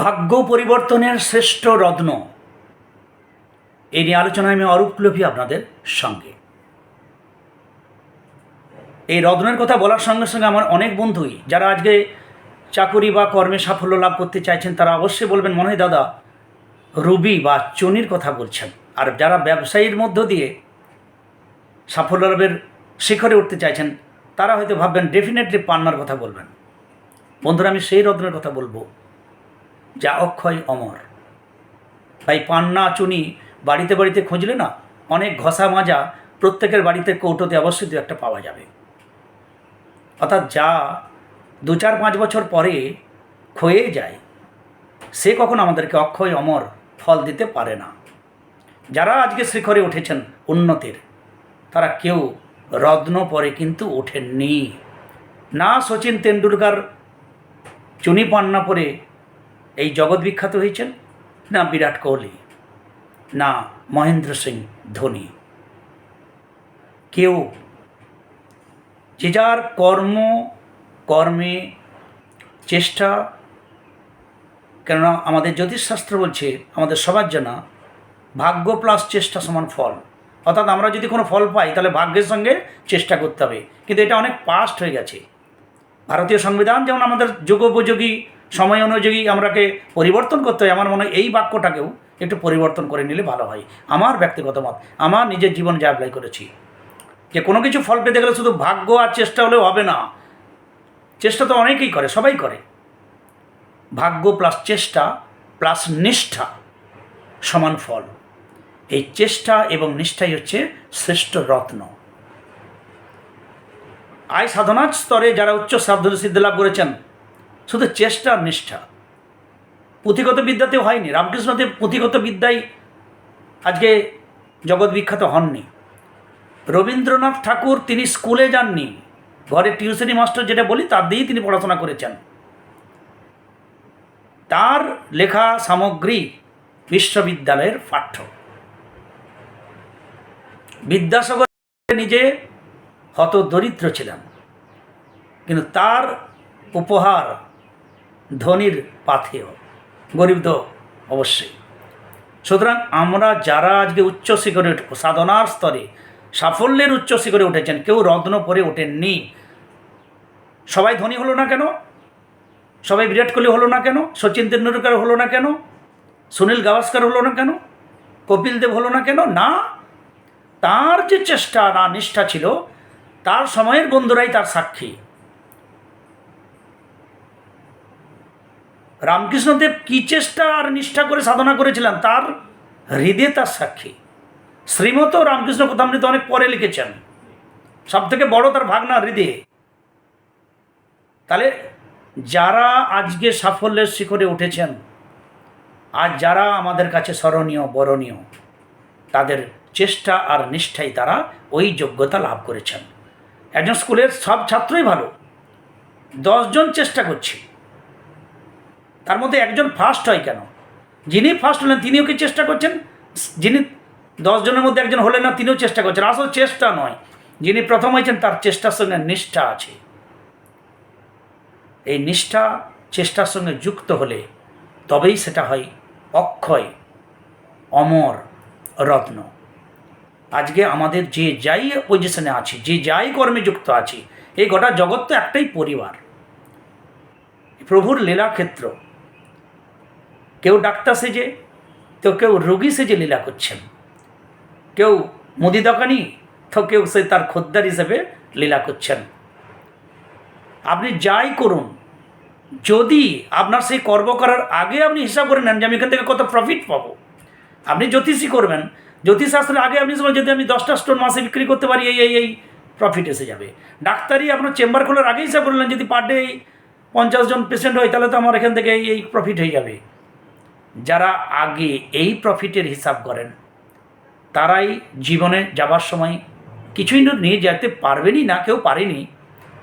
ভাগ্য পরিবর্তনের শ্রেষ্ঠ রত্ন। এই নিয়ে আলোচনায় আমি অরূপ লোভী আপনাদের সঙ্গে। এই রত্নের কথা বলার সঙ্গে সঙ্গে আমার অনেক বন্ধুই, যারা আজকে চাকুরি বা কর্মে সাফল্য লাভ করতে চাইছেন, তারা অবশ্যই বলবেন, মনে হয় দাদা, রুবি বা চনির কথা বলছেন। আর যারা ব্যবসায়ীর মধ্য দিয়ে সাফল্য লাভের শিখরে উঠতে চাইছেন, তারা হয়তো ভাববেন ডেফিনেটলি পান্নার কথা বলবেন। বন্ধুরা, আমি সেই রত্নের কথা বলব। যা অক্ষয় অমর। তাই পান্না চুনি বাড়িতে বাড়িতে খুঁজলে না অনেক ঘষা মাজা প্রত্যেকের বাড়িতে কৌটোতে অবশ্যই দু একটা পাওয়া যাবে। অর্থাৎ যা দু চার পাঁচ বছর পরে ক্ষয়ে যায়, সে কখন আমাদেরকে অক্ষয় অমর ফল দিতে পারে না। যারা আজকে শিখরে উঠেছেন উন্নতির, তারা কেউ রত্ন পরে কিন্তু ওঠেননি। না সচিন তেন্ডুলকার, চুনি পান্না পরে এই জগৎ বিখ্যাত হয়েছেন না বিরাট কোহলি, না মহেন্দ্র সিং ধোনি। কেউ যে যার কর্ম, কর্মে চেষ্টা, কেননা আমাদের জ্যোতিষশাস্ত্র বলছে, আমাদের সবার জানা, ভাগ্য প্লাস চেষ্টা সমান ফল। অর্থাৎ আমরা যদি কোনো ফল পাই, তাহলে ভাগ্যের সঙ্গে চেষ্টা করতে হবে। কিন্তু এটা অনেক পাস্ট হয়ে গেছে। ভারতীয় সংবিধান যেমন আমাদের যুগোপযোগী সময় অনুযায়ী আমরাকে পরিবর্তন করতে হয়। আমার মনে হয় এই বাক্যটাকেও একটু পরিবর্তন করে নিলে ভালো হয়। আমার ব্যক্তিগত মত, আমার নিজের জীবন যা অ্যাপ্লাই করেছি। যে কোনো কিছু ফল পেতে গেলে শুধু ভাগ্য আর চেষ্টা হলেও হবে না। চেষ্টা তো অনেকেই করে, সবাই করে। ভাগ্য প্লাস চেষ্টা প্লাস নিষ্ঠা সমান ফল। এই চেষ্টা এবং নিষ্ঠাই হচ্ছে শ্রেষ্ঠ রত্ন। আয় সাধনার স্তরে যারা উচ্চ সাধন সিদ্ধি লাভ করেছেন শুধু চেষ্টা আর নিষ্ঠা। পুঁথিগত বিদ্যাতেও হয়নি। রামকৃষ্ণদেব পুঁথিগত বিদ্যায় আজকে জগৎ বিখ্যাত হননি। রবীন্দ্রনাথ ঠাকুর তিনি স্কুলে যাননি। ঘরে টিউশনি মাস্টার যেটা বলি, তার দিয়েই তিনি পড়াশোনা করেছেন। তার লেখা সামগ্রী বিশ্ববিদ্যালয়ের পাঠ্য। বিদ্যাসাগর নিজে হত দরিদ্র ছিলেন। কিন্তু তার উপহার ধনির পাথেয়। গরিব তো অবশ্যই। সুতরাং আমরা যারা আজকে উচ্চ শিখরে সাধনার স্তরে, সাফল্যের উচ্চ শিখরে উঠেছেন, কেউ রত্ন পরে ওঠেননি। সবাই ধনী হলো না কেন? সবাই বিরাট কোহলি হলো না কেন? সচিন তেন্ডুলকর হলো না কেন? সুনীল গাভাস্কর হলো না কেন? কপিল দেব হলো না কেন? না। তার যে চেষ্টা, না, নিষ্ঠা ছিল, তার সময়ের বন্ধুরাই তার সাক্ষী। রামকৃষ্ণদেব কী চেষ্টা আর নিষ্ঠা করে সাধনা করেছিলেন? তার হৃদয়ে তার সাক্ষী। শ্রীমত রামকৃষ্ণ কথামৃত অনেক পরে লিখেছেন। সব থেকে বড় তার ভাগনা হৃদয়ে তাহলে যারা আজকে সাফল্যের শিখরে উঠেছেন, আর যারা আমাদের কাছে স্মরণীয়, বরণীয়, তাদের চেষ্টা আর নিষ্ঠাই তারা ওই যোগ্যতা লাভ করেছেন। একজন স্কুলের সব ছাত্রই ভালো। দশজন চেষ্টা করছে। তার মধ্যে একজন ফার্স্ট হয় কেন? যিনি ফার্স্ট হলেন, তিনিও কি চেষ্টা করছেন? যিনি দশজনের মধ্যে একজন হলেন না, তিনিও চেষ্টা করছেন। আসল চেষ্টা নয়। যিনি প্রথম হয়েছেন, তার চেষ্টার সঙ্গে নিষ্ঠা আছে। এই নিষ্ঠা, চেষ্টার সঙ্গে যুক্ত হলে তবেই সেটা হয় অক্ষয়, অমর, রত্ন। আজকে আমাদের যে যাই পজিশনে আছি, যে যাই কর্মে যুক্ত আছি, এই গোটা জগৎ তো একটাই পরিবার। প্রভুর লীলাক্ষেত্র। কেউ ডাক্তার সেজে, তো কেউ রোগী সেজে লীলা করছেন। কেউ মুদি দোকানি, তো কেউ সে তার খদ্দার হিসেবে লীলা করছেন। আপনি যাই করুন, যদি আপনার সেই কর্ম করার আগে আপনি হিসাব করে নেন যে আমি এখান থেকে কত প্রফিট পাবো। আপনি জ্যোতিষী করবেন জ্যোতিষশাস্ত্রের আগে আপনি শুনুন, যদি আমি দশটা স্টোন মাসে বিক্রি করতে পারি, এই এই এই প্রফিট এসে যাবে। ডাক্তারি আপনার চেম্বার খোলার আগে হিসাব করলেন যদি পার ডে পঞ্চাশ জন পেশেন্ট হয়, তাহলে তো আমার এখান থেকে এই এই প্রফিট হয়ে যাবে। যারা আগে এই প্রফিটের হিসাব করেন, তারাই জীবনে যাবার সময় কিছুই নিয়ে যেতে পারবেনই না, কেউ পারেনি,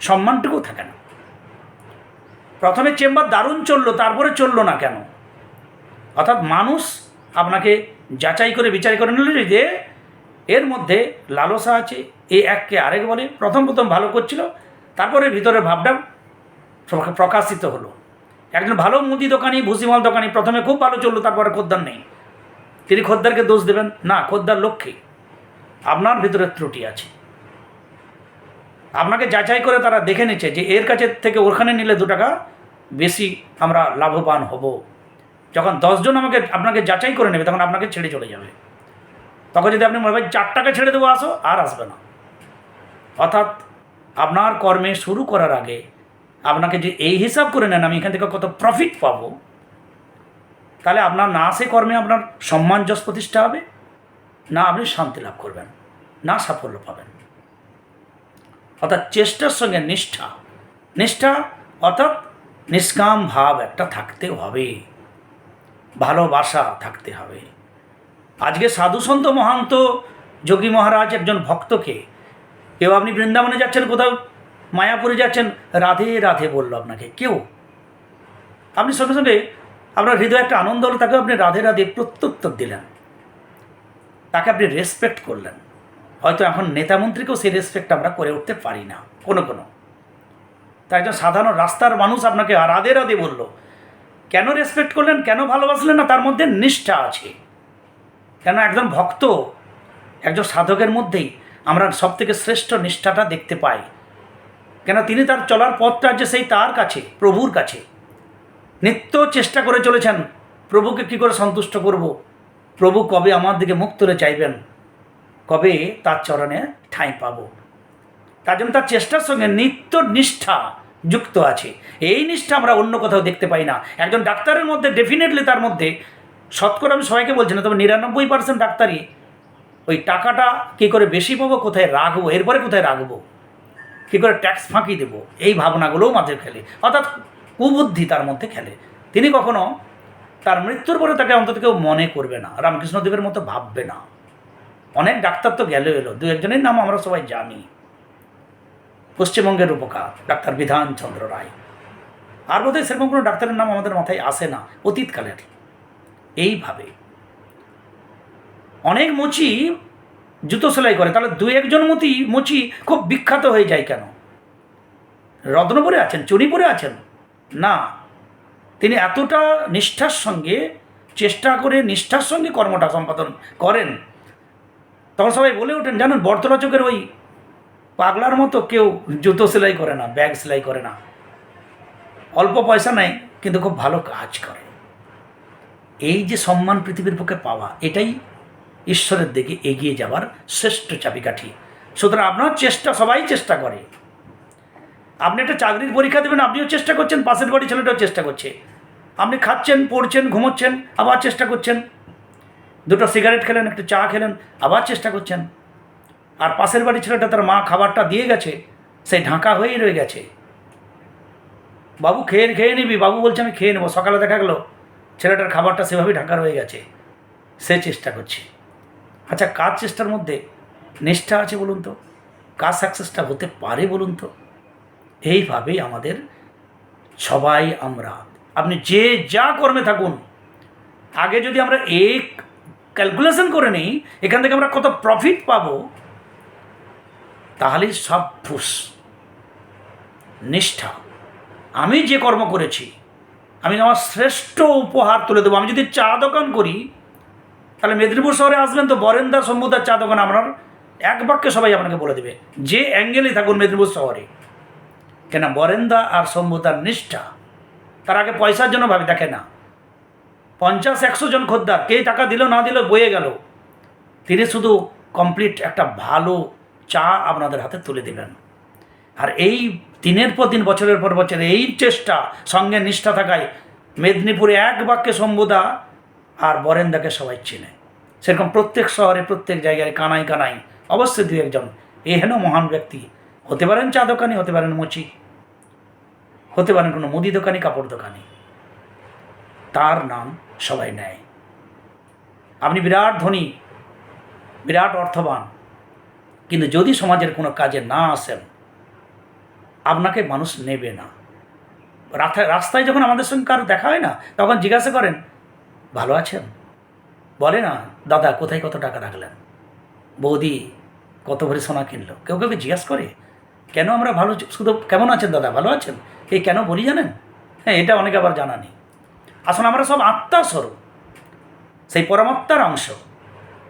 সম্মানটুকু থাকে না। প্রথমে চেম্বার দারুণ চলল, তারপরে চলল না কেন? অর্থাৎ মানুষ আপনাকে যাচাই করে, বিচার করে নিল যে এর মধ্যে লালসা আছে এই এককে আরেক বলে, প্রথম প্রথম ভালো করছিল, তারপরে ভিতরের ভাবটা প্রকাশিত হলো। একজন ভালো মুদি দোকানি, ভুসিমাল দোকানি, প্রথমে খুব ভালো চলল, তারপরে খদ্দার নেই। তিনি খদ্দারকে দোষ দেবেন? না, খদ্দার লক্ষ্যে আপনার ভিতরে ত্রুটি আছে। আপনাকে যাচাই করে তারা দেখে নিচ্ছে যে এর কাছে থেকে ওখানে নিলে দু টাকা বেশি আমরা লাভবান হব। যখন দশজন আমাকে, আপনাকে যাচাই করে নেবে, তখন আপনাকে ছেড়ে চলে যাবে। তখন যদি আপনি মনে হয় চার টাকা ছেড়ে দেবো, আসো, আর আসবে না। অর্থাৎ আপনার কর্মে শুরু করার আগে আপনাকে যে এই হিসাব করে নেন, আমি এখান থেকে কত প্রফিট পাবো? তাহলে আপনার না সে কর্মে আপনার সম্মান যশ প্রতিষ্ঠা হবে, না আপনি শান্তি লাভ করবেন, না সাফল্য পাবেন। অর্থাৎ চেষ্টার সঙ্গে নিষ্ঠা। নিষ্ঠা অর্থাৎ নিষ্কাম ভাব একটা থাকতে হবে। ভালোবাসা থাকতে হবে। আজকে সাধু সন্ত মহান্ত যোগী মহারাজ একজন ভক্তকে, কেউ আপনি বৃন্দাবনে যাচ্ছেন কোথাও মায়াপুরে যাচ্ছেন, রাধে রাধে বলল আপনাকে। কেউ? আপনি সঙ্গে সঙ্গে আপনার হৃদয়ে একটা আনন্দ হলো তাকে আপনি রাধে রাধে প্রত্যুত্তর দিলেন। তাকে আপনি রেসপেক্ট করলেন। হয়তো এখন নেতামন্ত্রীকেও সেই রেসপেক্ট আমরা করে উঠতে পারি না, কোনো কোনো। তাই একজন সাধারণ রাস্তার মানুষ আপনাকে রাধে রাধে বলল, কেন রেসপেক্ট করলেন? কেন ভালোবাসলেন না? তার মধ্যে নিষ্ঠা আছে। কেন একজন ভক্ত, একজন সাধকের মধ্যেই আমরা সব থেকে শ্রেষ্ঠ নিষ্ঠাটা দেখতে পাই? কেন তিনি তার চলার পথটা যে সেই তার কাছে, প্রভুর কাছে। নিত্য চেষ্টা করে চলেছেন। প্রভুকে কী করে সন্তুষ্ট করব? প্রভু কবে আমার দিকে মুখ তুলে চাইবেন? কবে তার চরণে ঠাঁই পাব? তার জন্য তার চেষ্টার সঙ্গে নিত্য নিষ্ঠা যুক্ত আছে। এই নিষ্ঠা আমরা অন্য কোথাও দেখতে পাই না। একজন ডাক্তারের মধ্যে ডেফিনেটলি তার মধ্যে শতকরা আমি সবাইকে বলছি না, তবে নিরানব্বই পার্সেন্ট ডাক্তারই ওই টাকাটা কী করে বেশি পাবো, কোথায় রাখব, এরপরে কোথায় রাখব? কী করে ট্যাক্স ফাঁকি দেবো? এই ভাবনাগুলোও মাঝে খেলে। অর্থাৎ কুবুদ্ধি তার মধ্যে খেলে। তিনি কখনো তার মৃত্যুর পরে তাকে অন্তত কেউ মনে করবে না। রামকৃষ্ণদেবের মতো ভাববে না। অনেক ডাক্তার তো গেল এলো। দু একজনের নাম আমরা সবাই জানি। পশ্চিমবঙ্গের উপকার, ডাক্তার বিধানচন্দ্র রায়। আর বোধহয় সেরকম কোনো ডাক্তারের নাম আমাদের মাথায় আসে না, অতীতকালের। এইভাবে। অনেক মুচি জুতো সেলাই করে, তাহলে দু একজন মতি, মুচি খুব বিখ্যাত হয়ে যায় কেন? রত্নপুরে আছেন, চুনিপুরে আছেন? না। তিনি এতটা নিষ্ঠার সঙ্গে, চেষ্টা করে নিষ্ঠার সঙ্গে কর্মটা সম্পাদন করেন। তখন সবাই বলে ওঠেন, জানেন বর্তরাচকের ওই পাগলার মতো কেউ জুতো সেলাই করে না, ব্যাগ সেলাই করে না। অল্প পয়সা নেয়, কিন্তু খুব ভালো কাজ করে। এই যে সম্মান পৃথিবীর পক্ষে পাওয়া, এটাই ঈশ্বরের দিকে এগিয়ে যাওয়ার শ্রেষ্ঠ চাবিকাঠি। সুতরাং আপনার চেষ্টা, সবাই চেষ্টা করে। আপনি একটা চাকরির পরীক্ষা দেবেন, আপনিও চেষ্টা করছেন, পাশের বাড়ি ছেলেটাও চেষ্টা করছে। আপনি খাচ্ছেন, পড়ছেন, ঘুমোচ্ছেন, আবার চেষ্টা করছেন। দুটো সিগারেট খেলেন, একটু চা খেলেন, আবার চেষ্টা করছেন। আর পাশের বাড়ির ছেলেটা তার মা খাবারটা দিয়ে গেছে, সেই ঢাকা হয়েই রয়ে গেছে। বাবু, খেয়ে খেয়ে নিবি। বাবু বলছে, আমি খেয়ে নেব। সকালে দেখা গেলো, ছেলেটার খাবারটা সেভাবেই ঢাকা রয়ে গেছে। সে চেষ্টা করছে। আচ্ছা কাজ চেষ্টার মধ্যে নিষ্ঠা আছে বলুন তো? কাজ সাকসেসটা হতে পারে বলুন তো? এইভাবেই আমাদের সবাই আমরা। আপনি যে যা কর্মে থাকুন, আগে যদি আমরা এক ক্যালকুলেশন করে নিই, এখান থেকে আমরা কত প্রফিট পাবো, তাহলেই সব ফুস। নিষ্ঠা আমি যে কর্ম করেছি, আমি আমার শ্রেষ্ঠ উপহার তুলে দেবো। আমি যদি চা দোকান করি তাহলে মেদিনীপুর শহরে আসবেন তো বরেন্দা সম্বুদার চা দোকান আপনার এক বাক্যে সবাই আপনাকে বলে দেবে, যে অ্যাঙ্গেলেই থাকুন মেদিনীপুর শহরে। কেন বরেন্দা আর সম্বুদার নিষ্ঠা। তার আগে পয়সার জন্য ভাবে, দেখে না। পঞ্চাশ একশো জন খদ্দার, কে টাকা দিল না দিল বয়ে গেল। তিনি শুধু কমপ্লিট একটা ভালো চা আপনাদের হাতে তুলে দিলেন। আর এই দিনের পর দিন, বছরের পর বছর এই চেষ্টা, সঙ্গে নিষ্ঠা থাকায় মেদিনীপুরে এক বাক্যে সম্বোধা আর বরেন্দাকে সবাই চেনে। সেরকম প্রত্যেক শহরে, প্রত্যেক জায়গায় কানাই কানাই অবশ্যই দু একজন। এহেন মহান ব্যক্তি। হতে পারেন চা দোকানি, হতে পারেন মুচি। হতে পারেন কোনো মুদি দোকানি, কাপড় দোকানি। তার নাম সবাই নেয়। আপনি বিরাট ধনী, বিরাট অর্থবান। কিন্তু যদি সমাজের কোনো কাজে না আসেন, আপনাকে মানুষ নেবে না। রাস্তায় যখন আমাদের সঙ্গে কারও দেখা হয় না, তখন জিজ্ঞাসা করেন ভালো আছেন? বলে না, দাদা, কোথায় কত টাকা রাখলেন? বৌদি, কত ভরি সোনা কিনলো? কেউ কেউ জিজ্ঞাসা করে? কেন আমরা ভালো শুধু কেমন আছেন দাদা, ভালো আছেন? এই কেন বলি জানেন? হ্যাঁ এটা অনেকে আবার জানা নেই। আসলে আমরা সব আত্মা স্বরূপ, সেই পরমাত্মার অংশ।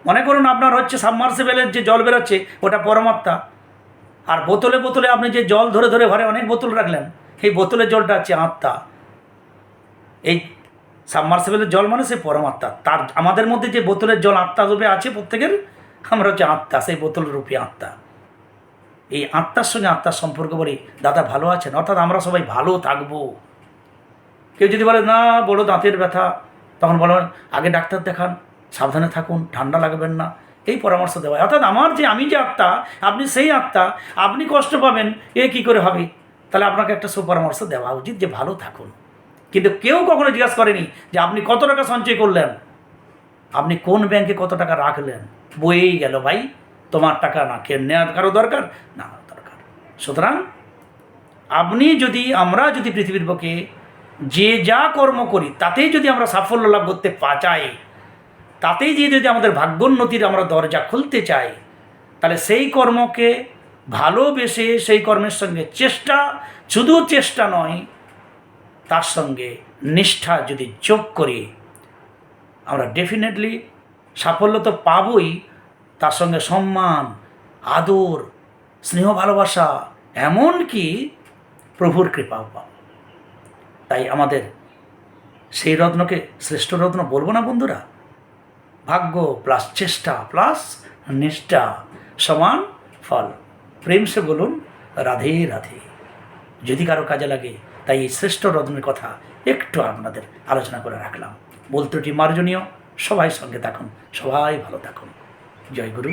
মনে করুন আপনার হচ্ছে সাবমার্সিবেলের যে জল বেরোচ্ছে, ওটা পরমাত্মা। আর বোতলে বোতলে আপনি যে জল ধরে ধরে ঘরে অনেক বোতল রাখলেন, সেই বোতলের জলটা হচ্ছে আত্মা। এই সাবমার্সিবেলের জল মানে সে পরমাত্মা তার, আমাদের মধ্যে যে বোতলের জল আত্মা রূপে আছে প্রত্যেকের, আমরা হচ্ছে আত্মা, সেই বোতল রূপে আত্মা। এই আত্মার সঙ্গে আত্মার সম্পর্ক বলি, দাদা ভালো আছেন? অর্থাৎ আমরা সবাই ভালো থাকব। কেউ যদি বলে, না বড় দাঁতের ব্যথা, তখন বলবেন আগে ডাক্তার দেখান, সাবধানে থাকুন, ঠান্ডা লাগবেন না। এই পরামর্শ দেওয়া অর্থাৎ আমার যে, আমি যে আত্মা, আপনি সেই আত্মা, আপনি কষ্ট পাবেন, এ কি করে হবে? তাহলে আপনাকে একটা সুপরামর্শ দেওয়া উচিত যে, ভালো থাকুন। কিন্তু কেউ কখনো জিজ্ঞাসা করেনি যে আপনি কত টাকা সঞ্চয় করলেন? আপনি কোন ব্যাংকে কত টাকা রাখলেন? বইয়েই গেল ভাই, তোমার টাকা না কে নেওয়ার কারও দরকার? না, দরকার। সুতরাং আপনি যদি, আমরা যদি পৃথিবীর বুকে যে যা কর্ম করি, তাতেই যদি আমরা সাফল্য লাভ করতে পা চাই, তাতেই যে যদি আমাদের ভাগ্যোন্নতির আমরা দরজা খুলতে চাই, তাহলে সেই কর্মকে ভালোবেসে সেই কর্মের সঙ্গে চেষ্টা, শুধু চেষ্টা নয় তার সঙ্গে নিষ্ঠা যদি যোগ করি, আমরা ডেফিনেটলি সাফল্য তো পাবই, তার সঙ্গে সম্মান, আদর, স্নেহ, ভালোবাসা, এমনকি প্রভুর কৃপাও পাব। তাই আমাদের সেই রত্নকে শ্রেষ্ঠ রত্ন বলব না বন্ধুরা? ভাগ্য প্লাস চেষ্টা প্লাস নিষ্ঠা সমান ফল। প্রেম সে বলুন, রাধে রাধে। যদি কারও কাজে লাগে তাই এই শ্রেষ্ঠ রত্নের কথা একটু আপনাদের আলোচনা করে রাখলাম। বলতেটি মার্জনীয়। সবাই সঙ্গে থাকুন, সবাই ভালো থাকুন। জয় গুরু।